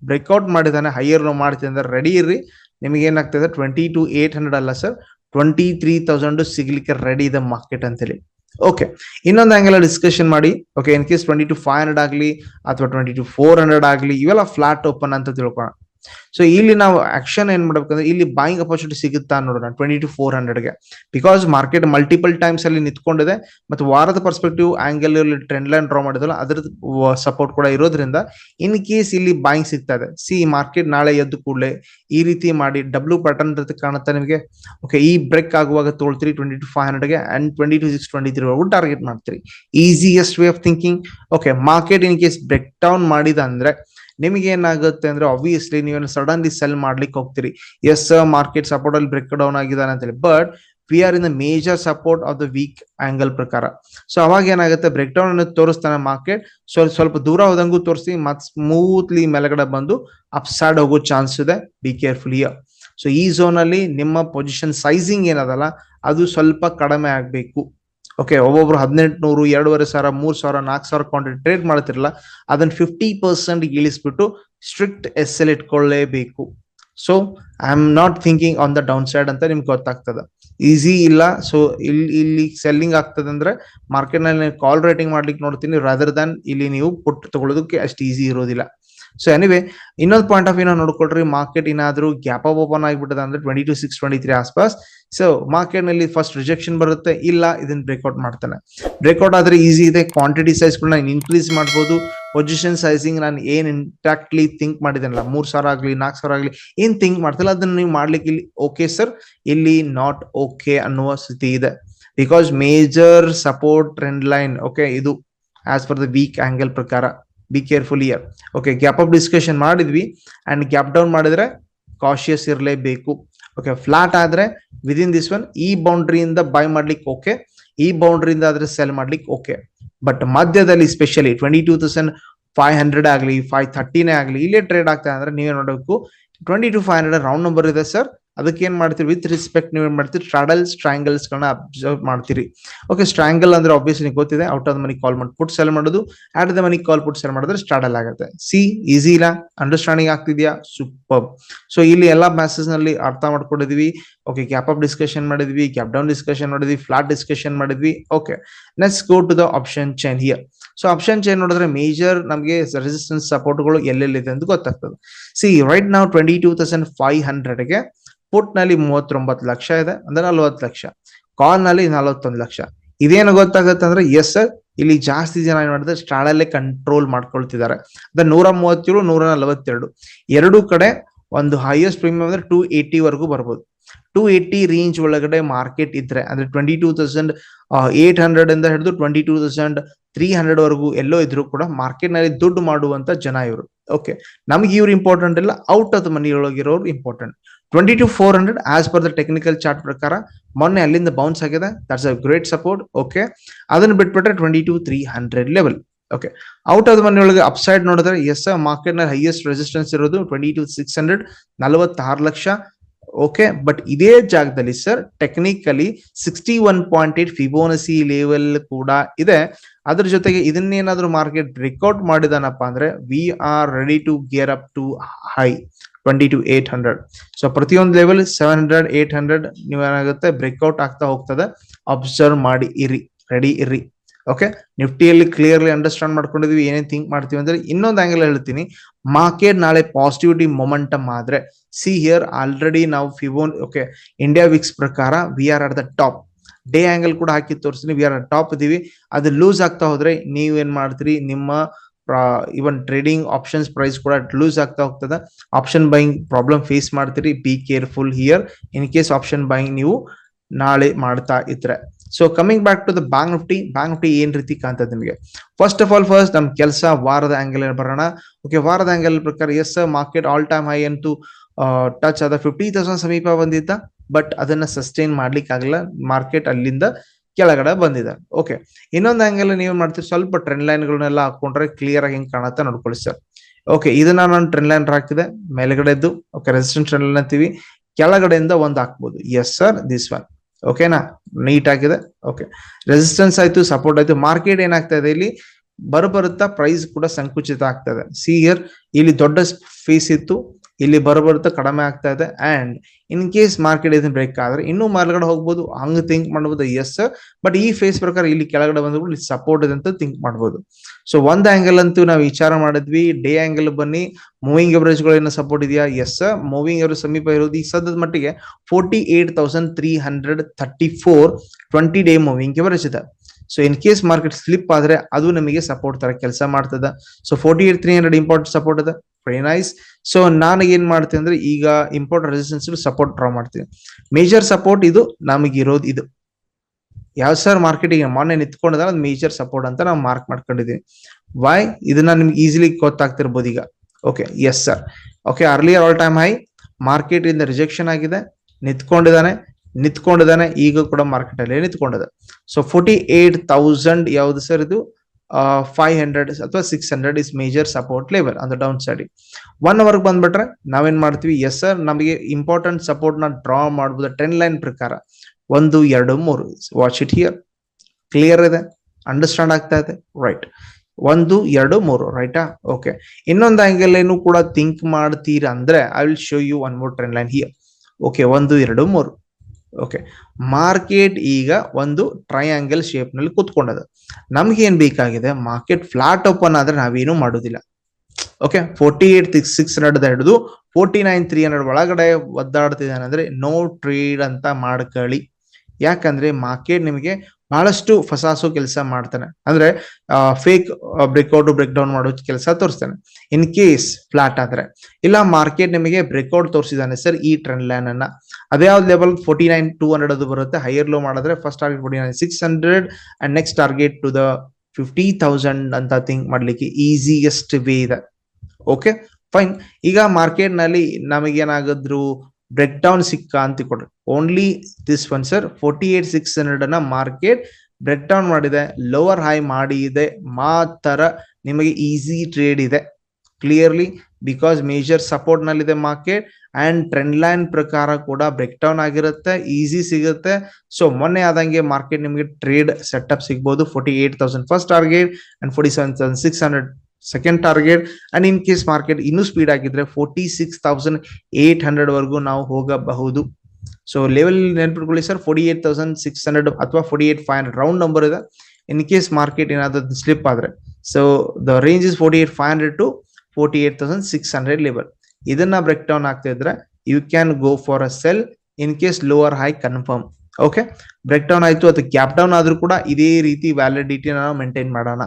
ಬ್ರೇಕ್ಔಟ್ ಮಾಡಿದಾನೆ ಹೈಯರ್ ಲೋ ಮಾಡ್ತೀನಿ ಅಂದ್ರೆ ರೆಡಿ ಇರ್ರಿ. ನಿಮಗೆ ಏನಾಗ್ತದೆ ಟ್ವೆಂಟಿ ಟು ಏಟ್ ಹಂಡ್ರೆಡ್ ಅಲ್ಲ ಸರ್ ಟ್ವೆಂಟಿ ತ್ರೀ ತೌಸಂಡ್ ಸಿಗ್ಲಿಕ್ಕೆ ರೆಡಿ ಇದೆ ಮಾರ್ಕೆಟ್ ಅಂತೇಳಿ. ಓಕೆ ಇನ್ನೊಂದು ಆಂಗಲ್ ಡಿಸ್ಕಷನ್ ಮಾಡಿ. Okay in case twenty two five hundred ಆಗಲಿ, ಅಥವಾ ಟ್ವೆಂಟಿ ಟು ಫೋರ್ ಹಂಡ್ರೆಡ್ ಆಗಲಿ, ಇವೆಲ್ಲ ಫ್ಲಾಟ್ ಓಪನ್ ಅಂತ ತಿಳ್ಕೊಳ್ಳೋಣ ಸೊ ಇಲ್ಲಿ ನಾವು ಆಕ್ಷನ್ ಏನ್ ಮಾಡ್ಬೇಕಂದ್ರೆ, ಇಲ್ಲಿ ಬಾಯಿಂಗ್ ಅಪರ್ಚುನಿಟಿ ಸಿಗುತ್ತಾ ನೋಡೋಣ ಟ್ವೆಂಟಿ ಟು ಫೋರ್ ಹಂಡ್ರೆಡ್ಗೆ ಬಿಕಾಸ್ ಮಾರ್ಕೆಟ್ ಮಲ್ಟಿಪಲ್ ಟೈಮ್ಸ್ ಅಲ್ಲಿ ನಿಂತ್ಕೊಂಡಿದೆ ಮತ್ತು ವಾರದ perspective angle trend line draw ಮಾಡಿದಲ್ಲ, ಅದ್ರದ್ದು ಸಪೋರ್ಟ್ ಕೂಡ ಇರೋದ್ರಿಂದ ಇನ್ ಕೇಸ್ ಇಲ್ಲಿ ಬಾಯಿಂಗ್ ಸಿಗ್ತಾ ಇದೆ ಸಿ ಮಾರ್ಕೆಟ್ ನಾಳೆ ಎದ್ದು ಕೂಡಲೇ ಈ ರೀತಿ ಮಾಡಿ ಡಬ್ಲ್ಯೂ ಪ್ಯಾಟರ್ನ್ ಕಾಣುತ್ತೆ ನಿಮಗೆ? ಓಕೆ ಈ ಬ್ರೇಕ್ ಆಗುವಾಗ ತೋಳ್ತೀರಿ twenty two five ಹಂಡ್ರೆಡ್ಗೆ and twenty two six twenty three ಒಳಗೂ ಟಾರ್ಗೆಟ್ ಮಾಡ್ತೀರಿ. Easiest way of thinking okay market in case break down ಮಾಡಿದ ಅಂದ್ರೆ ನಿಮಗೆ ಏನಾಗುತ್ತೆ ಅಂದ್ರೆ ಆಬ್ವಿಯಸ್ಲಿ ನೀವೇನು ಸಡನ್ಲಿ ಸೆಲ್ ಮಾಡ್ಲಿಕ್ಕೆ ಹೋಗ್ತೀರಿ. ಎಸ್ ಮಾರ್ಕೆಟ್ ಸಪೋರ್ಟ್ ಅಲ್ಲಿ ಬ್ರೇಕ್ ಡೌನ್ ಆಗಿದ್ದಾನೆ ಅಂತೇಳಿ but we are in the major support of the week angle ಪ್ರಕಾರ. ಸೊ ಅವಾಗ ಏನಾಗುತ್ತೆ? ಬ್ರೇಕ್ ಡೌನ್ ಅನ್ನು ತೋರಿಸ್ತಾನೆ ಮಾರ್ಕೆಟ್ ಸ್ವಲ್ಪ ಸ್ವಲ್ಪ ದೂರ ಹೋದಂಗೂ ತೋರಿಸಿ, ಮತ್ ಸ್ಮೂತ್ಲಿ ಮೇಲ್ಗಡೆ ಬಂದು ಅಪ್ಸೈಡ್ ಹೋಗೋ ಚಾನ್ಸ್ ಇದೆ. ಬಿ ಕೇರ್ಫುಲ್ ಇಯರ್ ಸೊ ಈ ಝೋನ್ ಅಲ್ಲಿ ನಿಮ್ಮ ಪೊಸಿಷನ್ ಸೈಜಿಂಗ್ ಏನದಲ್ಲ, ಅದು ಸ್ವಲ್ಪ ಕಡಿಮೆ ಆಗ್ಬೇಕು. ಓಕೆ ಒಬ್ಬೊಬ್ರು ಹದಿನೆಂಟು ನೂರು ಎರಡೂವರೆ ಸಾವಿರ, ಮೂರು ಸಾವಿರ, ನಾಲ್ಕು ಸಾವಿರ ಕ್ವಾಂಟಿಟಿ ಟ್ರೇಡ್ ಮಾಡ್ತಿರಲ್ಲ, ಅದನ್ನ ಫಿಫ್ಟಿ ಪರ್ಸೆಂಟ್ ಇಳಿಸ್ಬಿಟ್ಟು strict S L ಇಟ್ಕೊಳ್ಳೇಬೇಕು. So I am not thinking on the downside ಅಂತ ನಿಮ್ಗೆ ಗೊತ್ತಾಗ್ತದೆ. ಈಸಿ ಇಲ್ಲ ಸೊ ಇಲ್ಲಿ ಇಲ್ಲಿ ಸೆಲ್ಲಿಂಗ್ ಆಗ್ತದೆ ಅಂದ್ರೆ ಮಾರ್ಕೆಟ್ನಲ್ಲಿ ಕಾಲ್ ರೇಟಿಂಗ್ ಮಾಡ್ಲಿಕ್ಕೆ ನೋಡ್ತೀನಿ ರಾದರ್ ದನ್ ಇಲ್ಲಿ ನೀವು ಪುಟ್ ತಗೊಳ್ಳೋದಕ್ಕೆ ಅಷ್ಟು ಈಸಿ ಇರೋದಿಲ್ಲ. ಸೊ ಎನಿವೆ ಇನ್ನೊಂದು ಪಾಯಿಂಟ್ ಆಫ್ ವ್ಯೂ ನೋಡ್ಕೊಳ್ರಿ ಮಾರ್ಕೆಟ್ ಏನಾದ್ರೂ ಗ್ಯಾಪ್ ಅಪ್ ಓಪನ್ ಆಗಿಬಿಟ್ಟದ ಅಂದ್ರೆ twenty two six twenty three ಆಸ್ಪಾಸ್ so ಮಾರ್ಕೆಟ್ನಲ್ಲಿ ಫಸ್ಟ್ ರಿಜೆಕ್ಷನ್ ಬರುತ್ತೆ, ಇಲ್ಲ, ಇದನ್ನ ಬ್ರೇಕ್ಔಟ್ ಮಾಡ್ತಾನೆ. ಬ್ರೇಕ್ಔಟ್ ಆದ್ರೆ ಈಸಿ ಇದೆ ಕ್ವಾಂಟಿಟಿ ಸೈಜ್ ಕೂಡ ನಾನು ಇನ್ಕ್ರೀಸ್ ಮಾಡ್ಬೋದು. ಪೊಸಿಷನ್ ಸೈಜಿಂಗ್ ನಾನು ಏನ್ ಇಂಟ್ಯಾಕ್ಟ್ಲಿ ಥಿಂಕ್ ಮಾಡಿದ್ದೇನಲ್ಲ ಮೂರ್ ಸಾವಿರ ಆಗ್ಲಿ, ನಾಲ್ಕು ಸಾವಿರ ಆಗ್ಲಿ, ಏನ್ ಥಿಂಕ್ ಮಾಡ್ತಿಲ್ಲ, ಅದನ್ನ ನೀವು ಮಾಡ್ಲಿಕ್ಕೆ ಇಲ್ಲಿ ಓಕೆ ಸರ್ ಇಲ್ಲಿ ನಾಟ್ ಓಕೆ ಅನ್ನುವ ಸ್ಥಿತಿ ಇದೆ. Because major support trend line okay ಇದು as per the week angle ಪ್ರಕಾರ. Be careful here okay gap up discussion ಮಾಡಿದ್ವಿ. ಅಂಡ್ ಗ್ಯಾಪ್ ಡೌನ್ ಮಾಡಿದ್ರೆ ಕಾಶಿಯಸ್ ಇರಲೇಬೇಕು. ಓಕೆ ಫ್ಲಾಟ್ ಆದ್ರೆ ವಿದಿನ್ ದಿಸ್ ಒನ್ ಈ ಬೌಂಡ್ರಿಯಿಂದ ಬೈ ಮಾಡ್ಲಿಕ್ಕೆ ಓಕೆ ಈ ಬೌಂಡ್ರಿಯಿಂದ ಆದ್ರೆ ಸೆಲ್ ಮಾಡ್ಲಿಕ್ಕೆ ಓಕೆ ಬಟ್ ಮಧ್ಯದಲ್ಲಿ specially twenty two thousand five hundred ಆಗಲಿ ಫೈವ್ ಥರ್ಟಿನೇ ಆಗಲಿ, ಇಲ್ಲೇ ಟ್ರೇಡ್ ಆಗ್ತಾ ಅಂದ್ರೆ ನೀವೇ ನೋಡಬೇಕು. Twenty two five hundred round number ಇದೆ ಸರ್ ಅದಕ್ಕೆ ಏನ್ ಮಾಡ್ತೀರಿ? ವಿತ್ ರಿಸ್ಪೆಕ್ಟ್ ನೀವು ಏನ್ ಮಾಡ್ತೀರಿ? ಟ್ರಾಡಲ್ ಸ್ಟ್ರಾಂಗಲ್ಸ್ ಗಳನ್ನ ಅಬ್ಸರ್ವ್ ಮಾಡ್ತೀರಿ. ಓಕೆ ಸ್ಟ್ರಾಂಗಲ್ ಅಂದ್ರೆ ಆಬ್ವಿಯಸ್ಲಿ ಗೊತ್ತಿದೆ. ಔಟ್ ಆಫ್ ಮನಿ ಕಾಲ್ ಮಾಡಿ ಪುಟ್ ಸೆಲ್ ಮಾಡೋದು. At the money call put sell ಮಾಡಿದ್ರೆ ಸ್ಟ್ರಾಡಲ್ ಆಗುತ್ತೆ. ಸಿ ಈಸಿ ಇಲ್ಲ. ಅಂಡರ್ಸ್ಟ್ಯಾಂಡಿಂಗ್ ಆಗ್ತಿದ್ಯಾ? ಸೂಪರ್ ಸೊ ಇಲ್ಲಿ ಎಲ್ಲಾ ಮ್ಯಾಸಸ್ನಲ್ಲಿ ಅರ್ಥ ಮಾಡ್ಕೊಂಡಿದ್ವಿ. ಓಕೆ ಕ್ಯಾಪ್ ಅಪ್ ಡಿಸ್ಕಷನ್ ಮಾಡಿದ್ವಿ. ಕ್ಯಾಪ್ ಡೌನ್ ಡಿಸ್ಕಷನ್ ಮಾಡಿದ್ವಿ. ಫ್ಲಾಟ್ ಡಿಸ್ಕಷನ್ ಮಾಡಿದ್ವಿ. Okay next go to the option chain here so option chain ನೋಡಿದ್ರೆ ಮೇಜರ್ ನಮಗೆ ರೆಸಿಸ್ಟೆನ್ಸ್ ಸಪೋರ್ಟ್ಗಳು ಎಲ್ಲೆಲ್ಲಿದೆ ಅಂತ ಗೊತ್ತಾಗ್ತದೆ. ಸಿ ರೈಟ್ ನಾವು ಟ್ವೆಂಟಿ ಟೂ ತೌಸಂಡ್ ಫೈವ್ ಹಂಡ್ರೆಡ್ಗೆ ಪುಟ್ನಲ್ಲಿ ಮೂವತ್ತೊಂಬತ್ತು ಲಕ್ಷ ಇದೆ, ಅಂದ್ರೆ ನಲ್ವತ್ತು ಲಕ್ಷ. ಕಾಲ್ನಲ್ಲಿ ನಲವತ್ತೊಂದು ಲಕ್ಷ. ಇದೇನು ಗೊತ್ತಾಗುತ್ತೆ ಅಂದ್ರೆ ಎಸ್ ಸರ್ ಇಲ್ಲಿ ಜಾಸ್ತಿ ಜನ ಏನ್ ಮಾಡಿದ್ರೆ ಸ್ಟಾಳಲ್ಲೇ ಕಂಟ್ರೋಲ್ ಮಾಡ್ಕೊಳ್ತಿದ್ದಾರೆ. ಅಂದ್ರೆ ನೂರ ಮೂವತ್ತೇಳು, ನೂರ ನಲವತ್ತೆರಡು. ಎರಡು ಕಡೆ ಒಂದು ಹೈಯೆಸ್ಟ್ ಪ್ರೀಮಿಯಂ ಅಂದ್ರೆ ಟೂ ಏಯ್ಟಿ ವರೆಗೂ ಬರ್ಬೋದು. ಟೂ ಏಯ್ಟಿ ರೇಂಜ್ ಒಳಗಡೆ ಮಾರ್ಕೆಟ್ ಇದ್ರೆ, ಅಂದ್ರೆ twenty two thousand eight hundred ಇಂದ ಹಿಡಿದು twenty two thousand three hundred ವರೆಗೂ ಎಲ್ಲೋ ಇದ್ರು ಕೂಡ ಮಾರ್ಕೆಟ್ನಲ್ಲಿ ದುಡ್ಡು ಮಾಡುವಂತ ಜನ ಇವರು. ಓಕೆ ನಮ್ಗೆ ಇವ್ರು ಇಂಪಾರ್ಟೆಂಟ್ ಇಲ್ಲ out of money ಒಳಗಿರೋರು important twenty two four hundred as per the technical chart ಪ್ರಕಾರ ಮೊನ್ನೆ ಅಲ್ಲಿಂದ ಬೌನ್ಸ್ ಆಗಿದೆ. That's a great support okay ಅದನ್ನ ಬಿಟ್ಬಿಟ್ರೆ twenty two three hundred level okay out of ಮನೆಯೊಳಗೆ ಅಪ್ಸೈಡ್ ನೋಡಿದ್ರೆ ಎಸ್ ಮಾರ್ಕೆಟ್ನಲ್ಲಿ ಹೈಯೆಸ್ಟ್ ರೆಸಿಸ್ಟೆನ್ಸ್ ಇರೋದು ಟ್ವೆಂಟಿ ಟು ಸಿಕ್ಸ್ ಹಂಡ್ರೆಡ್ ನಲವತ್ತಾರು ಲಕ್ಷ ಓಕೆ ಬಟ್ ಇದೇ ಜಾಗದಲ್ಲಿ sir technically sixty one point eight Fibonacci level ಕೂಡ ಇದೆ. ಅದ್ರ ಜೊತೆಗೆ ಇದನ್ನೇನಾದ್ರೂ ಮಾರ್ಕೆಟ್ ಬ್ರೇಕ್ಔಟ್ ಮಾಡಿದಾನಪ್ಪ ಅಂದ್ರೆ we are ready to gear up to high twenty two eight hundred so ಪ್ರತಿಯೊಂದು level seven hundred eight hundred ನೀವೇನಾಗುತ್ತೆ breakout ಆಗ್ತಾ ಹೋಗ್ತದೆ. ಅಬ್ಸರ್ವ್ ಮಾಡಿ, ಇರಿ ರೆಡಿ ಇರಿ. ಓಕೆ ನಿಫ್ಟಿಯಲ್ಲಿ ಕ್ಲಿಯರ್ಲಿ ಅಂಡರ್ಸ್ಟ್ಯಾಂಡ್ ಮಾಡ್ಕೊಂಡಿದೀವಿ ಏನೇ ಥಿಂಕ್ ಮಾಡ್ತೀವಿ ಅಂದ್ರೆ ಇನ್ನೊಂದು ಆಂಗಲ್ ಹೇಳ್ತೀನಿ. ಮಾರ್ಕೆಟ್ ನಾಳೆ ಪಾಸಿಟಿವಿಟಿ ಮೊಮೆಂಟಮ್ ಆದ್ರೆ ಸಿ ಹಿಯರ್ ಆಲ್ರೆಡಿ ನಾವು ಫಿಬೋನ್ ಓಕೆ ಇಂಡಿಯಾ ವಿಕ್ಸ್ ಪ್ರಕಾರ we are are the top day angle ಕೂಡ ಹಾಕಿ ತೋರಿಸ್ತೀನಿ ವಿ ಆರ್ ಟಾಪ್ ಇದೀವಿ. ಅದು ಲೂಸ್ ಆಗ್ತಾ ಹೋದ್ರೆ ನೀವೇನ್ ಮಾಡ್ತೀರಿ, ನಿಮ್ಮ ಇವನ್ ಟ್ರೇಡಿಂಗ್ ಆಪ್ಷನ್ಸ್ ಪ್ರೈಸ್ ಕೂಡ ಲೂಸ್ ಆಗ್ತಾ ಹೋಗ್ತದೆ. ಆಪ್ಷನ್ ಬೈಯಿಂಗ್ ಪ್ರಾಬ್ಲಮ್ ಫೇಸ್ ಮಾಡ್ತೀರಿ. Be careful here in case option buying ನೀವು ನಾಳೆ ಮಾಡ್ತಾ ಇದ್ರೆ. So coming back to the bank Nifty bank Nifty ಏನ್ ರೀತಿ ಕಾಣ್ತದೆ ನಿಮಗೆ? ಫಸ್ಟ್ ಆಫ್ ಆಲ್ ಫಸ್ಟ್ ನಮ್ ಕೆಲಸ ವಾರದ ಆಂಗಲ್ ಬರೋಣ. ಓಕೆ ವಾರದ ಆಂಗಲ್ ಪ್ರಕಾರ yes market all time high ಅಂತೂ ಟಚ್ ಆದ ಫಿಫ್ಟಿ ತೌಸಂಡ್ ಸಮೀಪ ಬಂದಿದ್ದ. ಬಟ್ ಅದನ್ನ ಸಸ್ಟೈನ್ ಮಾಡ್ಲಿಕ್ಕೆ ಆಗಲ್ಲ ಮಾರ್ಕೆಟ್ ಅಲ್ಲಿಂದ ಕೆಳಗಡೆ ಬಂದಿದೆ. ಓಕೆ ಇನ್ನೊಂದು ಆಂಗಲ್ ನೀವು ಮಾಡ್ತೀವಿ ಸ್ವಲ್ಪ ಟ್ರೆಂಡ್ ಲೈನ್ಗಳನ್ನೆಲ್ಲ ಹಾಕೊಂಡ್ರೆ ಕ್ಲಿಯರ್ ಆಗಿ ಹಿಂಗೆ ಕಾಣುತ್ತೆ ನೋಡ್ಕೊಳ್ಳಿ ಸರ್ ಓಕೆ ಇದನ್ನ ನಾನು ಟ್ರೆಂಡ್ ಲೈನ್ ಹಾಕಿದೆ ಮೇಲ್ಗಡೆದ್ದು ಓಕೆ ರೆಸಿಸ್ಟೆಂಟ್ ಟ್ರೆಂಡ್ ಲೈನ್ ಅಂತೀವಿ. ಕೆಳಗಡೆಯಿಂದ ಒಂದು ಹಾಕ್ಬೋದು. ಎಸ್ ಸರ್ ದಿಸ್ ಒನ್ ಓಕೆನಾ ನೀಟ್ ಆಗಿದೆ. ಓಕೆ ರೆಸಿಸ್ಟೆನ್ಸ್ ಆಯ್ತು ಸಪೋರ್ಟ್ ಆಯ್ತು. ಮಾರ್ಕೆಟ್ ಏನಾಗ್ತಾ ಇದೆ ಇಲ್ಲಿ? ಬರಬರುತ್ತಾ ಪ್ರೈಸ್ ಕೂಡ ಸಂಕುಚಿತ ಆಗ್ತದೆ ಸಿ ಇಯರ್ ಇಲ್ಲಿ ದೊಡ್ಡ ಫೀಸ್ ಇತ್ತು. ಇಲ್ಲಿ ಬರಬರುತ್ತಾ ಕಡಿಮೆ ಆಗ್ತಾ ಇದೆ. ಅಂಡ್ ಇನ್ ಕೇಸ್ ಮಾರ್ಕೆಟ್ ಇದನ್ನ ಬ್ರೇಕ್ ಆದ್ರೆ ಇನ್ನೂ ಮಾರ್ಗಡೆ ಹೋಗ್ಬೋದು. ಹಂಗ ಥಿಂಕ್ ಮಾಡಬಹುದು ಎಸ್ ಬಟ್ ಈ ಫೇಸ್ ಪ್ರಕಾರ ಇಲ್ಲಿ ಕೆಳಗಡೆ ಬಂದ್ರು ಇಲ್ಲಿ ಸಪೋರ್ಟ್ ಇದೆ ಅಂತ ಥಿಂಕ್ ಮಾಡಬಹುದು ಸೊ ಒಂದ್ ಆಂಗಲ್ ಅಂತೂ ನಾವು ವಿಚಾರ ಮಾಡಿದ್ವಿ. ಡೇ ಆಂಗಲ್ ಬನ್ನಿ. ಮೂವಿಂಗ್ ಎವರೇಜ್ಗಳು ಏನೋ ಸಪೋರ್ಟ್ ಇದೆಯಾ? ಎಸ್ ಮೂವಿಂಗ್ ಎವರೇಜ್ ಸಮೀಪ ಇರೋದು ಈ ಸದ್ಯದ ಮಟ್ಟಿಗೆ forty eight thousand three hundred thirty four twenty day moving average ಇದೆ. So in case market slip ಆದ್ರೆ ಅದು ನಮಗೆ ಸಪೋರ್ಟ್ ತರ ಕೆಲಸ ಮಾಡ್ತದೆ. So forty eight three hundred important support ಇದೆ. ವೆರಿ ನೈಸ್ ಸೊ ನಾನು ಏನ್ ಮಾಡ್ತೀನಿ ಅಂದ್ರೆ ಈಗ ಇಂಪೋರ್ಟ್ ರೆಸಿಸ್ಟೆನ್ಸ್ ಸಪೋರ್ಟ್ ಡ್ರಾ ಮಾಡ್ತೀನಿ. ಮೇಜರ್ ಸಪೋರ್ಟ್ ಇದು ನಮಗೆ ಇರೋದು ಇದು. ಯಾವ ಸರ್ ಮಾರ್ಕೆಟಿಗೆ ಮೊನ್ನೆ ನಿಂತ್ಕೊಂಡದ ಅದು ಮೇಜರ್ ಸಪೋರ್ಟ್ ಅಂತ ನಾವು ಮಾರ್ಕ್ ಮಾಡ್ಕೊಂಡಿದೀವಿ. ವೈ ಇದನ್ನ ನಿಮ್ಗೆ ಈಸಿಲಿ ಗೊತ್ತಾಗ್ತಿರ್ಬೋದು ಈಗ. Okay yes sir okay earlier all time high market ಇಂದ ರಿಜೆಕ್ಷನ್ ಆಗಿದೆ. ನಿಂತ್ಕೊಂಡಿದ್ದಾನೆ. ನಿಂತ್ಕೊಂಡಿದ್ದಾನೆ, ಈಗ ಕೂಡ ಮಾರ್ಕೆಟ್ ಅಲ್ಲಿ ನಿಂತ್ಕೊಂಡಿದೆ. ಸೊ ಫೋರ್ಟಿ ಏಟ್ ತೌಸಂಡ್ ಯಾವ್ದು ಸರ್ ಇದು? ಫೈವ್ ಹಂಡ್ರೆಡ್ ಅಥವಾ six hundred is major support level ಅಂದ್ರೆ ಡೌನ್ ಸೈಡ್ ಒನ್ ಅವರ್ ಬಂದ್ಬಿಟ್ರೆ ನಾವೇನ್ ಮಾಡ್ತೀವಿ? ಎಸ್ ಸರ್ ನಮಗೆ ಇಂಪಾರ್ಟೆಂಟ್ ಸಪೋರ್ಟ್ನ ಡ್ರಾ ಮಾಡಬಹುದು ಟ್ರೆಂಡ್ ಲೈನ್ ಪ್ರಕಾರ ಒಂದು, ಎರಡು, ಮೂರು. ವಾಚ್ ಇಟ್ ಹಿಯರ್ ಕ್ಲಿಯರ್ ಇದೆ? ಅಂಡರ್ಸ್ಟ್ಯಾಂಡ್ ಆಗ್ತಾ ಇದೆ? ರೈಟ್ ಒಂದು, ಎರಡು, ಮೂರು. ರೈಟಾ ಓಕೆ ಇನ್ನೊಂದು ಆಂಗಲ್ ಏನು ಕೂಡ ಥಿಂಕ್ ಮಾಡ್ತೀರಾ ಅಂದ್ರೆ I will show you one more trend line here okay ಒಂದು, ಎರಡು, ಮೂರು. ಓಕೆ ಮಾರ್ಕೆಟ್ ಈಗ ಒಂದು ಟ್ರಯಾಂಗಲ್ ಶೇಪ್ನಲ್ಲಿ ಕೂತ್ಕೊಂಡದ. ನಮ್ಗೆ ಏನ್ ಬೇಕಾಗಿದೆ? ಮಾರ್ಕೆಟ್ ಫ್ಲಾಟ್ ಓಪನ್ ಆದ್ರೆ ನಾವೇನು ಮಾಡೋದಿಲ್ಲ. Okay forty eight six hundred ಹಿಡಿದು ಫೋರ್ಟಿ ನೈನ್ ತ್ರೀ ಹಂಡ್ರೆಡ್ ಒಳಗಡೆ ಒದ್ದಾಡ್ತಿದ್ದಾನೆ ಅಂದ್ರೆ ನೋ ಟ್ರೇಡ್ ಅಂತ ಮಾಡ್ಕೊಳ್ಳಿ. ಯಾಕಂದ್ರೆ ಮಾರ್ಕೆಟ್ ನಿಮಗೆ ಬಹಳಷ್ಟು ಫಸಾಸು ಕೆಲಸ ಮಾಡ್ತಾನೆ. ಅಂದ್ರೆ ಫೇಕ್ ಬ್ರೇಕ್ಔಟ್ ಬ್ರೇಕ್ ಡೌನ್ ಮಾಡೋ ಕೆಲಸ ತೋರಿಸ್ತಾನೆ. ಇನ್ ಕೇಸ್ ಫ್ಲಾಟ್ ಆದ್ರೆ. ಇಲ್ಲ ಮಾರ್ಕೆಟ್ ನಿಮಗೆ ಬ್ರೇಕ್ಔಟ್ ತೋರಿಸಿದಾನೆ ಸರ್ ಈ ಟ್ರೆಂಡ್ ಲೈನ್ ಅನ್ನ. ಅದ್ಯಾವ್ದು level forty nine two hundred ಅದು ಬರುತ್ತೆ. ಹೈಯರ್ ಲೋ ಮಾಡಿದ್ರೆ first target forty nine six hundred and next target to the fifty thousand ಅಂತ ಥಿಂಕ್ ಮಾಡ್ಲಿಕ್ಕೆ ಈಸಿಯೆಸ್ಟ್ ವೇ ಇದೆ. ಓಕೆ ಫೈನ್ ಈಗ ಮಾರ್ಕೆಟ್ನಲ್ಲಿ ನಮಗೇನಾಗಿದ್ರು ಬ್ರೇಕ್ ಡೌನ್ ಸಿಕ್ಕ ಅಂತ ಕೊಡ್ರಿ only this one sir forty eight six hundred ಅನ್ನ ಮಾರ್ಕೆಟ್ ಬ್ರೇಕ್ ಡೌನ್ ಮಾಡಿದೆ. ಲೋವರ್ ಹೈ ಮಾಡಿದೆ. ಮಾತ್ರ ನಿಮಗೆ ಈಸಿ ಟ್ರೇಡ್ ಇದೆ. ಕ್ಲಿಯರ್ಲಿ ಬಿಕಾಸ್ ಮೇಜರ್ ಸಪೋರ್ಟ್ ನಲ್ಲಿದೆ ಮಾರ್ಕೆಟ್ ಅಂಡ್ ಟ್ರೆಂಡ್ ಲೈನ್ ಪ್ರಕಾರ ಕೂಡ ಬ್ರೇಕ್ ಡೌನ್ ಆಗಿರುತ್ತೆ ಈಸಿ ಸಿಗುತ್ತೆ. ಸೊ ಮೊನ್ನೆ ಆದಂಗೆ ಮಾರ್ಕೆಟ್ ನಿಮಗೆ ಟ್ರೇಡ್ ಸೆಟಪ್ ಸಿಗ್ಬೋದು. Forty eight thousand first target and forty seven thousand six hundred second target and in case market ಇನ್ನೂ ಸ್ಪೀಡ್ ಆಗಿದ್ರೆ forty six thousand eight hundred ವರೆಗೂ ನಾವು ಹೋಗಬಹುದು. ಸೊ ಲೆವೆಲ್ ನೆನ್ಪಿಟ್ಕೊಳ್ಳಿ sir forty eight thousand six hundred ಅಥವಾ forty eight five hundred round number ಇದೆ. In case market ಏನಾದರೂ slip ಆದ್ರೆ. So the range is forty eight five hundred to forty eight thousand six hundred level ಇದನ್ನ break down ಆಗ್ತಾ ಇದ್ರೆ you can go for a sell in case lower high confirm okay break down ಆಯ್ತು ಅಥವಾ cap down ಆದ್ರೂ ಕೂಡ ಇದೇ ರೀತಿ validity ನಾವು ಮೇಂಟೈನ್ ಮಾಡೋಣ.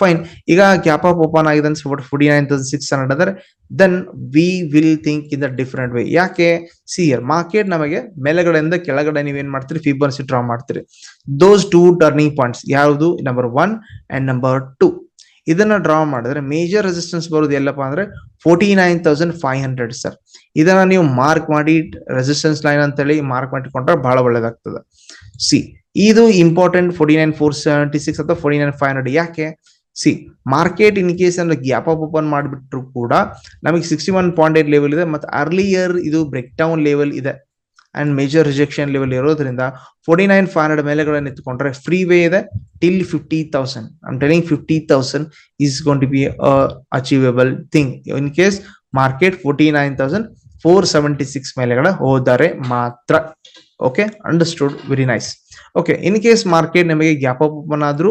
ಫೈನ್ ಈಗ ಗ್ಯಾಪ್ ಆಫ್ ಓಪನ್ ಆಗಿದೆ forty nine thousand six hundred ಅಂದ್ರೆ then we will think in the different way ಯಾಕೆ? ಸಿಯರ್ ಮಾರ್ಕೆಟ್ ನಮಗೆ ಮೇಲೆಗಡೆಯಿಂದ ಕೆಳಗಡೆ ನೀವು ನೀವೇನ್ ಮಾಡ್ತೀರಿ? ಫಿಬರ್ಸಿ ಡ್ರಾ ಮಾಡ್ತೀರಿ. ದೋಸ್ ಟೂ ಟರ್ನಿಂಗ್ ಪಾಯಿಂಟ್ಸ್ ಯಾವುದು? Number one and number two ಇದನ್ನ ಡ್ರಾ ಮಾಡಿದ್ರೆ ಮೇಜರ್ ರೆಸಿಸ್ಟೆನ್ಸ್ ಬರೋದು ಎಲ್ಲಪ್ಪ ಅಂದ್ರೆ forty nine thousand five hundred sir ಇದನ್ನ ನೀವು ಮಾರ್ಕ್ ಮಾಡಿ ರೆಸಿಸ್ಟೆನ್ಸ್ ಲೈನ್ ಅಂತ ಹೇಳಿ ಮಾರ್ಕ್ ಮಾಡಿಕೊಂಡ್ರೆ ಬಹಳ ಒಳ್ಳೇದಾಗ್ತದೆ. ಸಿ ಇದು important forty nine four seventy six ಅಥವಾ ಫೋರ್ಟಿ ನೈನ್ ಫೈವ್ ಹಂಡ್ರೆಡ್ ಯಾಕೆ? ಸಿ ಮಾರ್ಕೆಟ್ ಇನ್ ಕೇಸ್ ಅಂದ್ರೆ ಗ್ಯಾಪ್ ಅಪ್ ಓಪನ್ ಮಾಡಿಬಿಟ್ರು ಕೂಡ ನಮಗೆ sixty one point eight level ಇದೆ ಮತ್ತು ಅರ್ಲಿಯರ್ ಇದು ಬ್ರೇಕ್ ಡೌನ್ ಲೆವೆಲ್ ಇದೆ. ಅಂಡ್ ಮೇಜರ್ ರಿಜೆಕ್ಷನ್ ಲೆವೆಲ್ ಇರೋದ್ರಿಂದ ಫೋರ್ಟಿ ನೈನ್ ಫೈವ್ ಹಂಡ್ರೆಡ್ ಮೇಲೆಗಳನ್ನು ಎತ್ಕೊಂಡ್ರೆ ಫ್ರೀ ವೇ ಇದೆ till fifty thousand I'm telling fifty thousand is gonna be achievable thing in case market forty nine thousand four seventy six ಮೇಲೆಗಳ ಹೋದರೆ ಮಾತ್ರ. Okay understood very nice okay in case market ನಿಮಗೆ gap up open ಆದ್ರೂ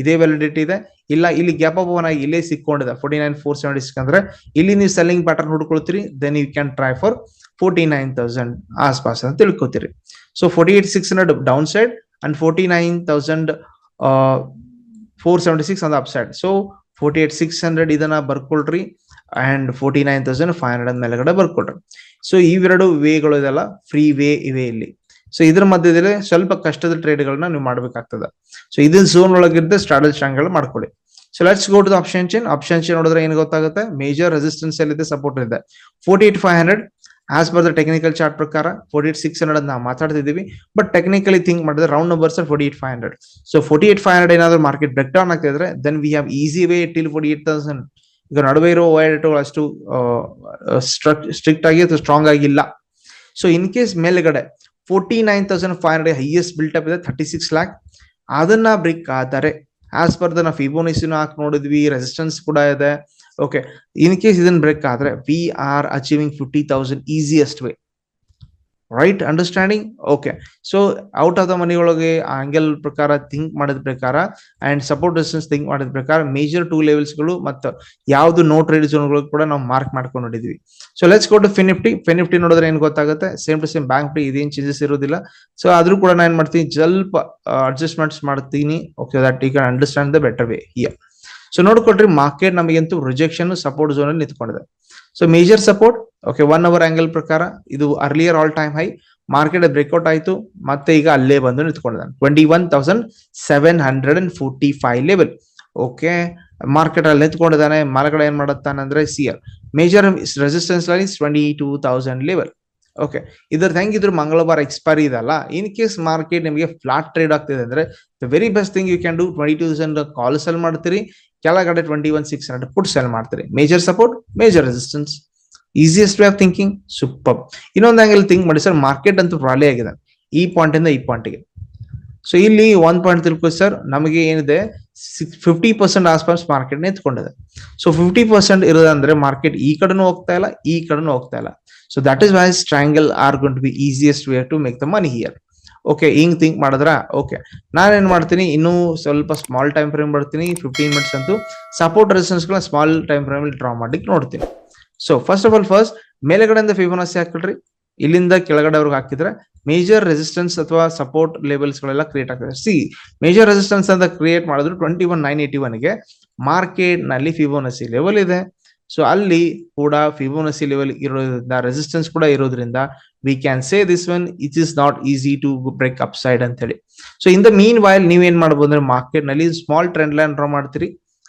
ಇದೇ validity ಇದೆ. ಇಲ್ಲ, ಇಲ್ಲಿ gap up own ಆಗಿ ಇಲ್ಲೇ ಸಿಕ್ಕೊಂಡಿದೆ. Forty nine four seventy six ಅಂದ್ರೆ ಇಲ್ಲಿ ನೀವು selling pattern ಹುಡ್ಕೊಳ್ತೀರಿ then you can try for forty nine thousand ಆಸ್ಪಾಸ್ ಅಂತ ತಿಳ್ಕೊತೀರಿ. So forty eight six hundred down side and forty nine thousand four seventy six up side so forty eight six hundred ಇದನ್ನ ಬರ್ಕೊಳ್ರಿ and forty nine thousand five hundred ಮೇಲೆಗಡೆ ಬರ್ಕೊಳ್ರಿ. So ಇವೆರಡು ವೇಗಳು ಇದೆಲ್ಲ free way ಇವೆ ಇಲ್ಲಿ. So ಇದ್ರ ಮಧ್ಯದಲ್ಲಿ ಸ್ವಲ್ಪ ಕಷ್ಟದ ಟ್ರೇಡ್ಗಳನ್ನ ನೀವು ಮಾಡ್ಬೇಕಾಗ್ತದೆ. ಸೊ ಇದನ್ ಝೋನ್ ಒಳಗಿದ್ದ ಸ್ಟ್ರಾಟಜಿ ಸ್ಟ್ರಾಂಗ್ ಮಾಡ್ಕೊಳ್ಳಿ. So let's go to the option chain option chain ನೋಡಿದ್ರೆ ಏನ್ ಗೊತ್ತಾಗುತ್ತೆ? ಮೇಜರ್ ರೆಸಿಸ್ಟೆನ್ಸ್ ಎಲ್ಲಿದೆ ಸಪೋರ್ಟ್ ಇದೆ forty eight five hundred as per the technical chart ಪ್ರಕಾರ ಫೋರ್ಟಿ ಏಟ್ ಸಿಕ್ಸ್ ಹಂಡ್ರೆಡ್ ನಾವು ಮಾತಾಡ್ತಿದ್ದೀವಿ ಬಟ್ ಟೆಕ್ನಿಕಲಿ ಥಿಂಕ್ ಮಾಡಿದ್ರೆ round numbers forty eight five hundred so forty eight five hundred ಏನಾದ್ರು ಮಾರ್ಕೆಟ್ ಬ್ರೇಕ್ ಡೌನ್ ಆಗ್ತಿದ್ರೆ then we have easy way till forty eight thousand ಈಗ ನಡುವೆ ಇರೋ ವೈರ್ಗಳು ಅಷ್ಟು ಸ್ಟ್ರಿಕ್ಟ್ ಆಗಿ ಅಥವಾ ಸ್ಟ್ರಾಂಗ್ ಆಗಿಲ್ಲ. ಸೊ ಇನ್ ಕೇಸ್ ಮೇಲ್ಗಡೆ forty nine thousand five hundred highest built up ಇದೆ ಥರ್ಟಿ ಸಿಕ್ಸ್ ಲ್ಯಾಕ್ ಅದನ್ನ ಬ್ರೇಕ್ ಆದರೆ ಆಸ್ ಪರ್ ದ ಫಿಬೋನಿಸಿನ ಹಾಕಿ ನೋಡಿದ್ವಿ ರೆಸಿಸ್ಟೆನ್ಸ್ ಕೂಡ ಇದೆ. ಓಕೆ ಇನ್ ಕೇಸ್ ಇದನ್ನ ಬ್ರೇಕ್ ಆದ್ರೆ we are achieving fifty thousand easiest way right understanding okay so out of the money angle ಪ್ರಕಾರ ಥಿಂಕ್ ಮಾಡಿದ ಪ್ರಕಾರ ಅಂಡ್ ಸಪೋರ್ಟ್ ಡಿಸ್ಟೆನ್ಸ್ ಥಿಂಕ್ ಮಾಡಿದ ಪ್ರಕಾರ ಮೇಜರ್ ಟೂ ಲೆವೆಲ್ಸ್ಗಳು ಮತ್ತು ಯಾವುದು ನೋ ಟ್ರೇಡ್ಗಳು ಕೂಡ ನಾವು ಮಾರ್ಕ್ ಮಾಡ್ಕೊಂಡು ನೋಡಿದ್ವಿ. So let's go to FinNifty FinNifty ನೋಡಿದ್ರೆ ಏನು ಗೊತ್ತಾಗುತ್ತೆ? ಸೇಮ್ ಟು ಸೇಮ್ ಬ್ಯಾಂಕ್ ಇದೇನು ಚೇಂಜಸ್ ಇರೋದಿಲ್ಲ. ಸೊ ಆದ್ರೂ ಕೂಡ ನಾನು ಏನ್ ಮಾಡ್ತೀನಿ? ಸ್ವಲ್ಪ ಅಡ್ಜಸ್ಟ್ಮೆಂಟ್ಸ್ ಮಾಡ್ತೀನಿ. Okay that you can understand the better way here so ನೋಡ್ಕೊಟ್ರಿ market ನಮಗಂತೂ ರಿಜೆಕ್ಷನ್ ಸಪೋರ್ಟ್ ಝೋನ್ ಅಲ್ಲಿ ನಿಂತ್ಕೊಂಡಿದೆ. So major support okay one hour angle ಪ್ರಕಾರ, ಇದು earlier all time high market breakout ಆಯಿತು, ಮತ್ತೆ ಈಗ ಅಲ್ಲೇ ಬಂದು ನಿಂತ್ಕೊಂಡಿದ್ದಾನೆ. Twenty one thousand seven hundred and forty five level okay market ಅಲ್ಲಿ ನಿಂತ್ಕೊಂಡಿದ್ದಾನೆ ಮಾರ್ಕೆಟ್ ಏನ್ ಮಾಡುತ್ತಾನೆ ಅಂದ್ರೆ see here major resistance line twenty two thousand level okay ಇದ್ರದ್ದು ಹೆಂಗಿದ್ರು ಮಂಗಳವಾರ ಎಕ್ಸ್ಪೈರಿ ಇದಲ್ಲ ಇನ್ ಕೇಸ್ ಮಾರ್ಕೆಟ್ ನಿಮಗೆ ಫ್ಲಾಟ್ ಟ್ರೇಡ್ ಆಗ್ತಿದೆ ಅಂದ್ರೆ the very best thing you can do twenty two thousand call sell ಮಾಡ್ತೀರಿ ಕೆಳಗಡೆ twenty one six hundred put sell ಮಾಡ್ತಾರೆ. Major support major resistance easiest way of thinking super ಇನ್ನೊಂದು angle think ಮಾಡಿ sir market ಅಂತೂ rally ಆಗಿದೆ. ಈ point ಇಂದ ಈ ಪಾಯಿಂಟ್ಗೆ ಸೊ ಇಲ್ಲಿ ಒನ್ ಪಾಯಿಂಟ್ ತಿಳ್ಕೊ ಸರ್ ನಮಗೆ ಏನಿದೆ ಫಿಫ್ಟಿ ಪರ್ಸೆಂಟ್ ಆಸ್ಪಾಸ್ ಮಾರ್ಕೆಟ್ ಎತ್ಕೊಂಡಿದೆ. ಸೊ ಫಿಫ್ಟಿ ಪರ್ಸೆಂಟ್ ಇರೋದಂದ್ರೆ ಮಾರ್ಕೆಟ್ ಈ ಕಡೆನೂ ಹೋಗ್ತಾ ಇಲ್ಲ, ಈ ಕಡೆನೂ ಹೋಗ್ತಾ ಇಲ್ಲ. So that is why strangle are gonna be easiest way to make the money here okay ಹಿಂಗ್ ಥಿಂಕ್ ಮಾಡಿದ್ರ? ಓಕೆ ನಾನೇನ್ ಮಾಡ್ತೀನಿ? ಇನ್ನೂ ಸ್ವಲ್ಪ ಸ್ಮಾಲ್ ಟೈಮ್ ಫ್ರೇಮ್ ಬರ್ತೀನಿ ಫಿಫ್ಟೀನ್ ಮಿನಿಟ್ಸ್ ಅಂತೂ ಸಪೋರ್ಟ್ ರೆಸಿಸ್ಟೆನ್ಸ್ಗಳ ಸ್ಮಾಲ್ ಟೈಮ್ ಫ್ರೇಮ್ ಅಲ್ಲಿ ಡ್ರಾ ಮಾಡ್ಲಿಕ್ಕೆ ನೋಡ್ತೀನಿ. So first of all first ಮೇಲೆಗಡೆಯಿಂದ Fibonacci ಹಾಕಿಡ್ರಿ ಇಲ್ಲಿಂದ ಕೆಳಗಡೆವರೆಗೆ ಹಾಕಿದ್ರೆ ಮೇಜರ್ ರೆಸಿಸ್ಟೆನ್ಸ್ ಅಥವಾ ಸಪೋರ್ಟ್ ಲೆವೆಲ್ಸ್ ಗಳೆಲ್ಲ ಕ್ರಿಯೇಟ್ ಆಗ್ತದೆ. ಸಿ ಮೇಜರ್ ರೆಸಿಸ್ಟೆನ್ಸ್ ಅಂತ ಕ್ರಿಯೇಟ್ ಮಾಡಿದ್ರು ಟ್ವೆಂಟಿ ಒನ್ ನೈನ್ ಏಟಿ ಒನ್ಗೆ ಮಾರ್ಕೆಟ್ನಲ್ಲಿ ಫಿಬೋನಸಿ ಲೆವೆಲ್ ಇದೆ. ಸೊ ಅಲ್ಲಿ ಕೂಡ ಫಿಬೋನಸಿ ಲೆವೆಲ್ ಇರೋದ್ರಿಂದ ರೆಸಿಸ್ಟೆನ್ಸ್ ಕೂಡ ಇರೋದ್ರಿಂದ we can say this one it is not easy to break up side ಅಂತ ಹೇಳಿ so in the meanwhile ಏನ್ ಮಾಡ್ಬೋದು ಅಂದ್ರೆ ಮಾರ್ಕೆಟ್ನಲ್ಲಿ ಸ್ಮಾಲ್ ಟ್ರೆಂಡ್ ಲೈನ್ ಡ್ರಾ ಮಾಡ್ತೀರಿ.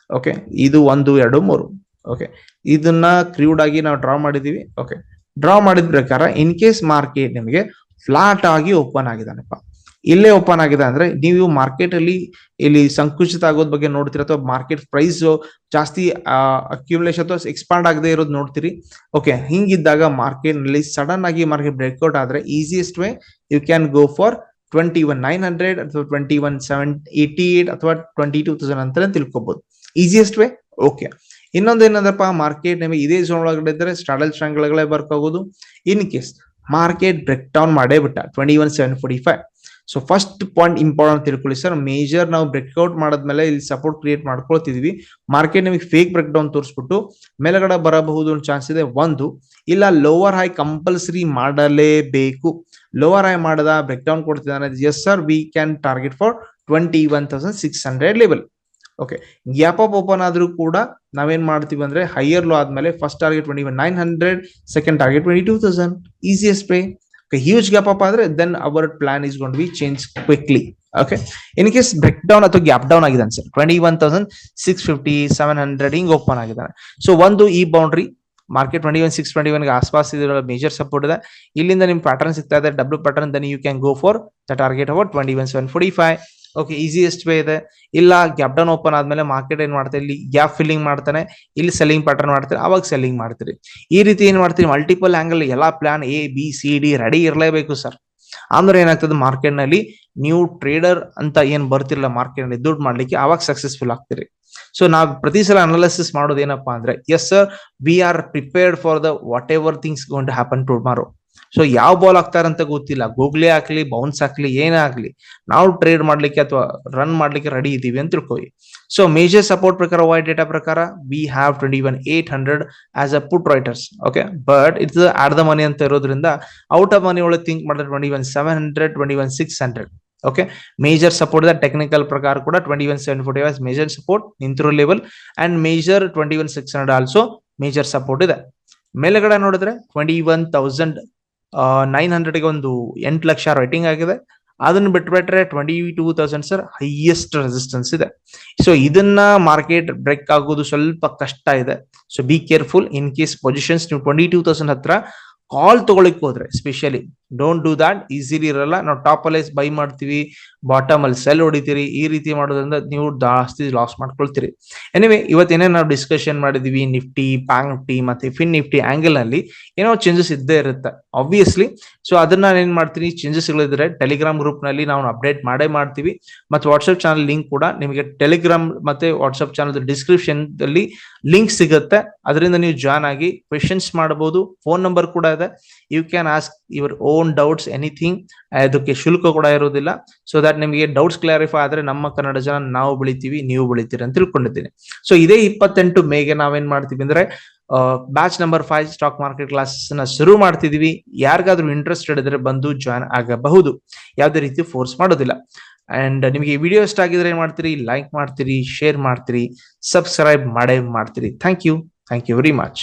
ಓಕೆ ಇದು ಒಂದು, ಎರಡು, ಮೂರು. ಓಕೆ ಇದನ್ನ ಕ್ರೂಡ್ ಆಗಿ ನಾವು ಡ್ರಾ ಮಾಡಿದೀವಿ. ಓಕೆ ಡ್ರಾ ಮಾಡಿದ ಪ್ರಕಾರ ಇನ್ ಕೇಸ್ ಮಾರ್ಕೆಟ್ ನಿಮಗೆ ಫ್ಲಾಟ್ ಆಗಿ ಓಪನ್ ಆಗಿದಾನಪ್ಪ ಇಲ್ಲೇ ಓಪನ್ ಆಗಿದೆ ಅಂದ್ರೆ ನೀವು ಮಾರ್ಕೆಟ್ ಅಲ್ಲಿ ಇಲ್ಲಿ ಸಂಕುಚಿತ ಆಗೋದ್ ಬಗ್ಗೆ ನೋಡ್ತೀರ ಅಥವಾ ಮಾರ್ಕೆಟ್ ಪ್ರೈಸ್ ಜಾಸ್ತಿ ಅಕ್ಯುಮುಲೇಷನ್ ಅಥವಾ ಎಕ್ಸ್ಪಾಂಡ್ ಆಗದೆ ಇರೋದು ನೋಡ್ತೀರಿ. ಓಕೆ ಹಿಂಗಿದ್ದಾಗ ಮಾರ್ಕೆಟ್ನಲ್ಲಿ ಸಡನ್ ಆಗಿ ಮಾರ್ಕೆಟ್ ಬ್ರೇಕ್ಔಟ್ ಆದ್ರೆ easiest way you can go for twenty one nine hundred ಅಥವಾ twenty one seven eighty eight ಅಥವಾ ಟ್ವೆಂಟಿ ಟೂ ತೌಸಂಡ್ ಅಂತ ತಿಳ್ಕೊಬಹುದು ಈಸಿಯೆಸ್ಟ್ ವೇ ಓಕೆ ಇನ್ನೊಂದು ಏನಂದ್ರಪ್ಪ ಮಾರ್ಕೆಟ್ ನಿಮಗೆ ಇದೇ ಝೋನ್ ಒಳಗಡೆ ಇದ್ರೆ ಸ್ಟಾಡಲ್ ಸ್ಟ್ರಾಂಗ್ಗಳೇ ಬರ್ಕೋಬಹುದು in case market break down ಮಾಡೇ ಬಿಟ್ಟ twenty one seven forty five so first point important ತಿಳ್ಕೊಳ್ಳಿ ಸರ್ ಮೇಜರ್ ನಾವು ಬ್ರೇಕ್ಔಟ್ ಮಾಡಿದ್ಮೇಲೆ ಇಲ್ಲಿ ಸಪೋರ್ಟ್ ಕ್ರಿಯೇಟ್ ಮಾಡ್ಕೊಳ್ತಿದ್ವಿ. ಮಾರ್ಕೆಟ್ ನಿಮಗೆ ಫೇಕ್ ಬ್ರೇಕ್ ಡೌನ್ ತೋರಿಸ್ಬಿಟ್ಟು ಮೇಲ್ಗಡೆ ಬರಬಹುದು ಚಾನ್ಸ್ ಇದೆ ಒಂದು. ಇಲ್ಲ ಲೋವರ್ ಹೈ ಕಂಪಲ್ಸರಿ ಮಾಡಲೇಬೇಕು. ಲೋವರ್ ಹೈ ಮಾಡದ break down ಕೊಡ್ತಿದ್ದಾನೆ yes sir we can target for twenty one thousand six hundred level okay gap up open ಆದ್ರೂ ಕೂಡ ನಾವೇನ್ ಮಾಡ್ತೀವಿ ಅಂದ್ರೆ ಹೈಯರ್ ಲೋ ಆದ್ಮೇಲೆ first target twenty one nine hundred second target twenty two thousand easiest way okay huge gap up ಆದ್ರೆ then our plan is gonna be change quickly okay in case break down ಅಥವಾ gap down ಆಗಿದೆ sir twenty one thousand six fifty seven hundred ಹಿಂಗ್ open ಆಗಿದ್ದಾನೆ. So ಒಂದು ಈ boundary market twenty one six twenty ಒನ್ಗೆ ಆಸ್ಪಾಸ್ ಇದರ major support ಇದೆ. ಇಲ್ಲಿಂದ ನಿಮ್ ಪ್ಯಾಟರ್ನ್ ಸಿಗ್ತಾ ಇದೆ W pattern then you can go for the target about twenty one seven forty five okay easiest way ಇದೆ. ಇಲ್ಲ ಗ್ಯಾಪ್ ಡೌನ್ ಓಪನ್ ಆದ್ಮೇಲೆ ಮಾರ್ಕೆಟ್ ಏನ್ ಮಾಡ್ತಾರೆ? ಇಲ್ಲಿ ಗ್ಯಾಪ್ ಫಿಲ್ಲಿಂಗ್ ಮಾಡ್ತಾನೆ, ಇಲ್ಲಿ ಸೆಲ್ಲಿಂಗ್ ಪ್ಯಾಟರ್ನ್ ಮಾಡ್ತಾರೆ ಅವಾಗ ಸೆಲ್ಲಿಂಗ್ ಮಾಡ್ತೀರಿ. ಈ ರೀತಿ ಏನ್ ಮಾಡ್ತೀರಿ? ಮಲ್ಟಿಪಲ್ ಆಂಗಲ್ ಎಲ್ಲಾ plan A B C D ready ಇರಲೇಬೇಕು ಸರ್ ಅಂದ್ರೆ ಏನಾಗ್ತದೆ? ಮಾರ್ಕೆಟ್ನಲ್ಲಿ ನೀವು ಟ್ರೇಡರ್ ಅಂತ ಏನ್ ಬರ್ತಿರಲ್ಲ ಮಾರ್ಕೆಟ್ನಲ್ಲಿ, ದುಡ್ಡು ಮಾಡ್ಲಿಕ್ಕೆ ಅವಾಗ ಸಕ್ಸಸ್ಫುಲ್ ಆಗ್ತೀರಿ. ಸೊ ನಾವು ಪ್ರತಿ ಸಲ ಅನಾಲಿಸಿಸ್ ಮಾಡೋದು ಏನಪ್ಪಾ ಅಂದ್ರೆ yes sir we are prepared for the whatever things gonna happen tomorrow so ಯಾವ ಬಾಲ್ ಅಂತ ಗೊತ್ತಿಲ್ಲ. ಗೂಗ್ಲಿ ಹಾಕ್ಲಿ ಬೌನ್ಸ್ ಹಾಕ್ಲಿ, ಏನೇ ಆಗ್ಲಿ ನಾವು ಟ್ರೇಡ್ ಮಾಡ್ಲಿಕ್ಕೆ ಅಥವಾ ರನ್ ಮಾಡ್ಲಿಕ್ಕೆ ರೆಡಿ ಇದೀವಿ ಅಂತ ತಿಳ್ಕೊಳ್ಳಿ ಸೊ ಮೇಜರ್ ಸಪೋರ್ಟ್ ಪ್ರಕಾರ ವೈ ಡೇಟಾ ಪ್ರಕಾರ we have twenty one eight hundred as a put writers okay but it's at the money ಅಂತ ಇರೋದ್ರಿಂದ ಔಟ್ ಆಫ್ ಮನಿ ಒಳಗೆ ಥಿಂಕ್ ಮಾಡಿದ್ರೆ twenty one seven hundred twenty one six hundred okay major support technical ಪ್ರಕಾರ ಕೂಡ twenty one seven forty five major support ನಿಂತಿರೋ level and major twenty one six hundred also major support ಇದೆ. ಮೇಲೆಗಡೆ ನೋಡಿದ್ರೆ twenty one thousand nine ಹಂಡ್ರೆಡ್ಗೆ ಒಂದು ಎಂಟು lakh writing ಆಗಿದೆ. ಅದನ್ನ ಬಿಟ್ಬಿಟ್ರೆ twenty two thousand sir highest resistance ಇದೆ. ಸೊ ಇದನ್ನ ಮಾರ್ಕೆಟ್ ಬ್ರೇಕ್ ಆಗೋದು ಸ್ವಲ್ಪ ಕಷ್ಟ ಇದೆ. So be careful in case positions ನೀವು ಟ್ವೆಂಟಿ ಟೂ ತೌಸಂಡ್ ಹತ್ರ ಕಾಲ್ ತಗೊಳಕ್ ಹೋದ್ರೆ specially don't do that easily ಇರಲ್ಲ. ನಾವು ಟಾಪ್ ಅಲ್ಲಿ ಬೈ ಮಾಡ್ತೀವಿ. ಬಾಟಮ್ ಅಲ್ಲಿ ಸೆಲ್ ಹೊಡಿತೀರಿ. ಈ ರೀತಿ ಮಾಡೋದ್ರಿಂದ ನೀವು ಜಾಸ್ತಿ ಲಾಸ್ ಮಾಡ್ಕೊಳ್ತೀರಿ. ಎನಿವೆ ಇವತ್ತೇನೇ ನಾವು ಡಿಸ್ಕಷನ್ ಮಾಡಿದೀವಿ? ನಿಫ್ಟಿ ಬ್ಯಾಂಕ್ ನಿಫ್ಟಿ ಮತ್ತೆ ಫಿನ್ ನಿಫ್ಟಿ ಆಂಗಲ್ನಲ್ಲಿ ಏನೋ ಚೇಂಜಸ್ ಇದ್ದೇ ಇರುತ್ತೆ ಆಬ್ವಿಯಸ್ಲಿ ಸೊ ಅದನ್ನ ನಾನು ಏನ್ ಮಾಡ್ತೀನಿ? ಚೇಂಜಸ್ ಗಳಿದ್ರೆ ಟೆಲಿಗ್ರಾಮ್ ಗ್ರೂಪ್ನಲ್ಲಿ ನಾವು ಅಪ್ಡೇಟ್ ಮಾಡೇ ಮಾಡ್ತೀವಿ. ಮತ್ತೆ ವಾಟ್ಸ್ಆಪ್ ಚಾನಲ್ ಲಿಂಕ್ ಕೂಡ ನಿಮಗೆ ಟೆಲಿಗ್ರಾಮ್ ಮತ್ತೆ ವಾಟ್ಸ್ಆಪ್ ಚಾನಲ್ ಡಿಸ್ಕ್ರಿಪ್ಷನ್ ಅಲ್ಲಿ ಲಿಂಕ್ ಸಿಗುತ್ತೆ. ಅದರಿಂದ ನೀವು ಜಾಯ್ನ್ ಆಗಿ ಕ್ವೆಶನ್ಸ್ ಮಾಡಬಹುದು ಫೋನ್ ನಂಬರ್ ಕೂಡ ಇದೆ. You can ask your own doubts anything ಅದಕ್ಕೆ ಶುಲ್ಕ ಕೂಡ ಇರೋದಿಲ್ಲ ಸೊ ದಟ್ ನಿಮಗೆ ಡೌಟ್ಸ್ ಕ್ಲಾರಿಫೈ ಆದ್ರೆ ನಮ್ಮ ಕನ್ನಡ ಜನ ನಾವು ಬೆಳಿತೀವಿ, ನೀವು ಬೆಳಿತೀರಿ ಅಂತ ತಿಳ್ಕೊಂಡಿದ್ದೀನಿ. ಸೊ ಇದೇ ಇಪ್ಪತ್ತೆಂಟು ಮೇಗೆ ನಾವೇನ್ ಮಾಡ್ತೀವಿ ಅಂದ್ರೆ batch number five stock market ಕ್ಲಾಸಸ್ನ ಶುರು ಮಾಡ್ತಿದೀವಿ. ಯಾರಿಗಾದ್ರೂ ಇಂಟ್ರೆಸ್ಟೆಡ್ ಇದ್ರೆ ಬಂದು ಜಾಯ್ನ್ ಆಗಬಹುದು. ಯಾವುದೇ ರೀತಿ ಫೋರ್ಸ್ ಮಾಡೋದಿಲ್ಲ. ಅಂಡ್ ನಿಮಗೆ ಈ ವಿಡಿಯೋ ಇಷ್ಟ ಆಗಿದ್ರೆ ಏನ್ ಮಾಡ್ತೀರಿ? ಲೈಕ್ ಮಾಡ್ತೀರಿ ಶೇರ್ ಮಾಡ್ತೀರಿ ಸಬ್ಸ್ಕ್ರೈಬ್ ಮಾಡೇ ಮಾಡ್ತೀರಿ. Thank you thank you very much